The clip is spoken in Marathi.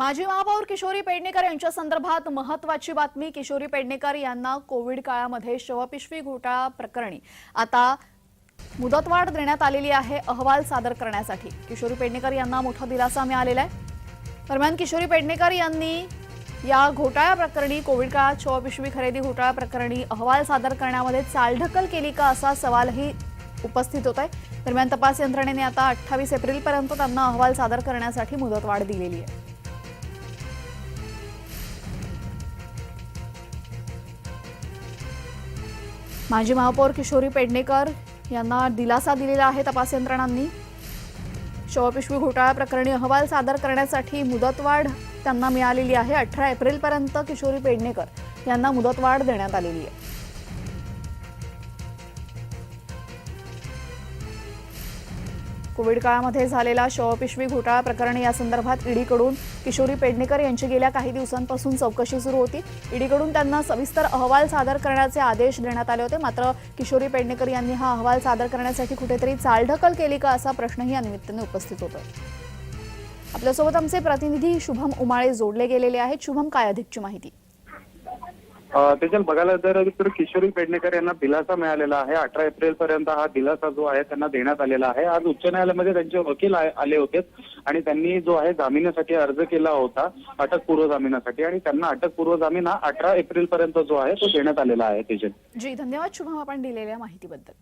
माजी महापौर किशोरी पेडणेकर यांच्या संदर्भात महत्वाची बातमी किशोरी पेडणेकर यांना कोविड काळामध्ये शवपिशवी घोटाळा प्रकरणी आता मुदतवाढ देण्यात आलेली आहे अहवाल सादर करण्यासाठी. किशोरी पेडणेकर यांना मोठा दिलासा मिळालेला आहे. दरम्यान किशोरी पेडणेकर यांनी या घोटाळ्या प्रकरणी कोविड काळात शवपिशवी खरेदी घोटाळा प्रकरणी अहवाल सादर करण्यामध्ये चालढकल केली का असा सवालही उपस्थित होत आहे दरम्यान तपास यंत्रणेने आता अठ्ठावीस एप्रिलपर्यंत त्यांना अहवाल सादर करण्यासाठी मुदतवाढ दिलेली आहे. माजी महापौर किशोरी पेडणेकर यांना दिलासा दिलेला आहे तपास यंत्रणांनी. शवपिशवी घोटाळा प्रकरणी अहवाल सादर करण्यासाठी मुदतवाढ त्यांना मिळालेली आहे. अठरा एप्रिलपर्यंत किशोरी पेडणेकर यांना मुदतवाढ देण्यात आलेली आहे. कोविड काळामध्ये झालेला शवपिशवी घोटाळा प्रकरणी या संदर्भात ईडीकडून किशोरी पेडणेकर यांची गेल्या काही दिवसांपासून चौकशी सुरू होती. ईडीकडून त्यांना सविस्तर अहवाल सादर करण्याचे आदेश देण्यात आले होते. मात्र किशोरी पेडणेकर यांनी हा अहवाल सादर करण्यासाठी कुठेतरी चालढकल केली का असा प्रश्नही या निमित्ताने उपस्थित होतो आपल्यासोबत आमचे प्रतिनिधी शुभम उमाळे जोडले गेलेले आहेत. शुभम काय अधिकची माहिती? त्याच्यात बघायला जर तर किशोरी पेडणेकर यांना दिलासा मिळालेला आहे. अठरा एप्रिल पर्यंत हा दिलासा जो आहे त्यांना देण्यात आलेला आहे. आज उच्च न्यायालयामध्ये त्यांचे वकील आले होते आणि त्यांनी जो आहे जामिनासाठी अर्ज केला होता अटकपूर्व जामिनासाठी. आणि त्यांना अटकपूर्व जामीन हा अठरा एप्रिल पर्यंत जो आहे तो देण्यात आलेला आहे त्याच्यात जी धन्यवाद. शुभम आपण दिलेल्या माहितीबद्दल.